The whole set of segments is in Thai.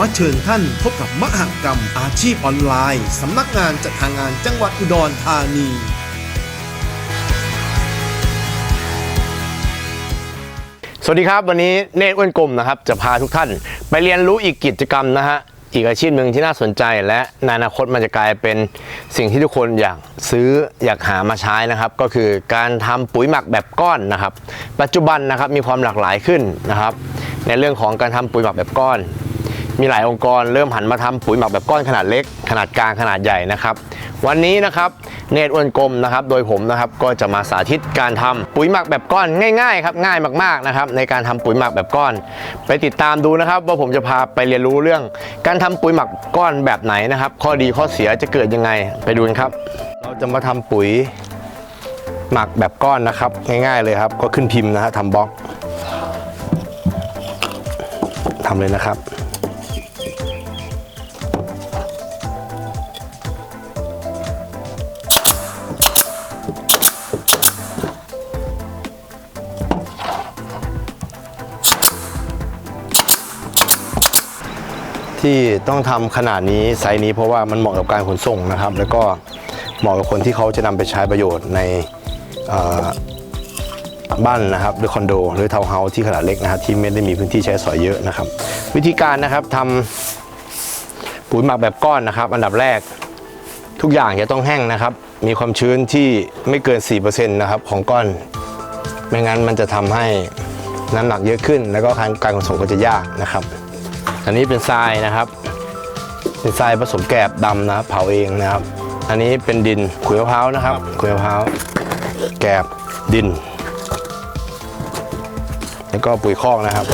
อเชิญท่านพบกับมหกรรมอาชีพออนไลน์ สำนักงานจัดหางานจังหวัดอุดรธานี สวัสดีครับ วันนี้เนตรอ้วนกลมนะครับ จะพาทุกท่านไปเรียนรู้อีกกิจกรรมนะฮะอีกอาชีพหนึ่งที่น่าสนใจและในอนาคตมันจะกลายเป็นสิ่งที่ทุกคนอยากซื้ออยากหามาใช้นะครับ ก็คือการทำปุ๋ยหมักแบบก้อนนะครับ ปัจจุบันนะครับมีความหลากหลายขึ้นนะครับ ในเรื่องของการทำปุ๋ยหมักแบบก้อน มีหลายองค์กรเริ่มหันมาทำปุ๋ยหมักแบบก้อนขนาดเล็ก ขนาดกลางขนาดใหญ่นะครับ วันนี้นะครับเนตรอ้วนกลมนะครับ โดยผมนะครับก็จะมาสาธิตการทำปุ๋ยหมักแบบก้อนง่ายๆครับง่ายมากๆนะครับในการทำปุ๋ยหมักแบบก้อน ไปติดตามดูนะครับว่าผมจะพาไปเรียนรู้เรื่อง การทำปุ๋ยหมักก้อนแบบไหนนะครับ ข้อดีข้อเสียจะเกิดยังไงไปดูกันครับ เราจะมาทำปุ๋ยหมักแบบก้อนนะครับ ง่ายๆเลยครับ ก็ขึ้นพิมพ์นะฮะทำบล็อกทำเลยนะครับ ที่ต้องทำขนาดนี้ไซส์นี้เพราะว่ามันเหมาะกับการขนส่งนะครับ แล้วก็เหมาะกับคนที่เขาจะนำไปใช้ประโยชน์ในบ้านนะครับหรือคอนโด หรือทาวน์เฮาส์ที่ขนาดเล็กนะครับที่ไม่ได้มีพื้นที่ใช้สอยเยอะนะครับ วิธีการนะครับทำปุ๋ยหมักแบบก้อนนะครับ อันดับแรกทุกอย่างจะต้องแห้งนะครับ มีความชื้นที่ไม่เกิน 4%นะครับของก้อน ไม่งั้นมันจะทำให้น้ำหนักเยอะขึ้น แล้วก็การขนส่งก็จะยากนะครับ อันนี้เป็นทรายนะครับ เป็นทรายผสมแกลบดำนะครับเผาเองนะครับ อันนี้เป็นดินขุยมะพร้าวนะครับขุยมะพร้าวแกลบดิน แล้วก็ปุ๋ยคอกนะครับ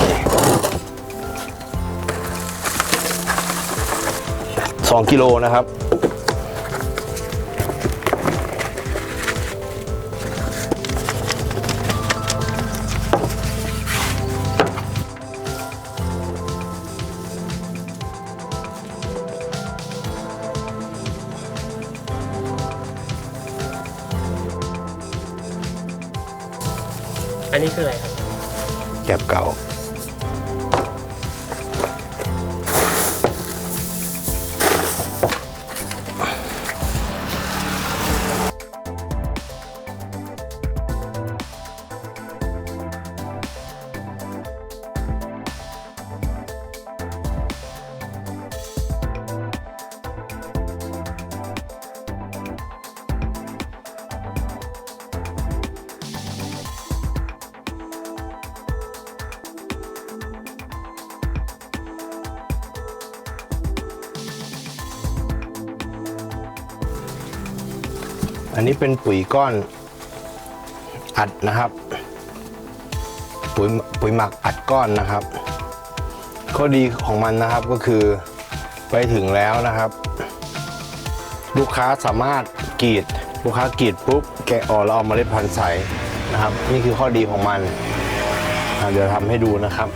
สองกิโลนะครับ อันนี้คืออะไรครับแก็บเก่า อันนี้เป็นปุ๋ยก้อนอัดนะครับ ปุ๋ยปุ๋ยหมักอัดก้อนนะครับ ข้อดีของมันนะครับก็คือไปถึงแล้วนะครับ ลูกค้าสามารถกรีดลูกค้ากรีดปุ๊บแกะออกแล้วเอาเมาเล็ดพันธุ์ใส่นะครับ นี่คือข้อดีของมันเดี๋ยวทำให้ดูนะครับ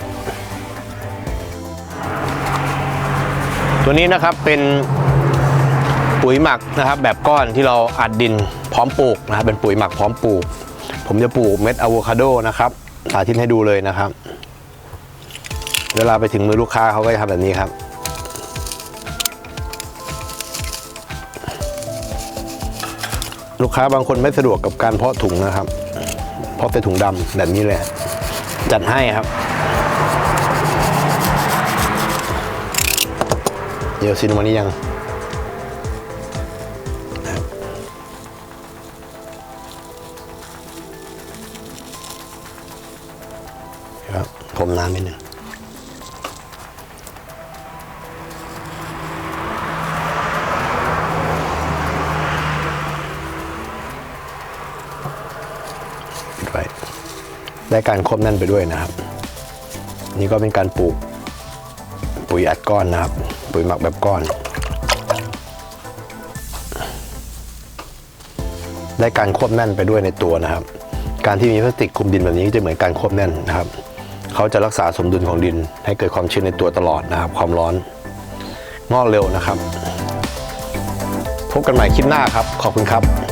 ตัวนี้นะครับเป็น ปุ๋ยหมักนะครับแบบก้อนที่เราอัดดินพร้อมปลูกนะครับเป็นปุ๋ยหมักพร้อมปลูก ผมจะปลูกเม็ดอะโวคาโดนะครับสาธิตให้ดูเลยนะครับ เวลาไปถึงมือลูกค้าเขาก็จะทำแบบนี้ครับลูกค้าบางคนไม่สะดวกกับการเพาะถุงนะครับ เพาะใส่ถุงดำแบบนี้เลย จัดให้ครับ เดี๋ยวซินวันนี้ยัง ครับผมน้ำนิดนึงปิดไว้ได้การควบแน่นไปด้วยนะครับ นี่ก็เป็นการปลูกปุ๋ยอัดก้อนนะครับ ปุ๋ยหมักแบบก้อน ได้การควบแน่นไปด้วยในตัวนะครับ การที่มีพลาสติกคลุมดินแบบนี้จะเหมือนการควบแน่นนะครับ เขาจะรักษาสมดุลของดิน ให้เกิดความชื้นในตัวตลอดนะครับ ความร้อนงอกเร็วนะครับ พบกันใหม่คลิปหน้าครับ ขอบคุณครับ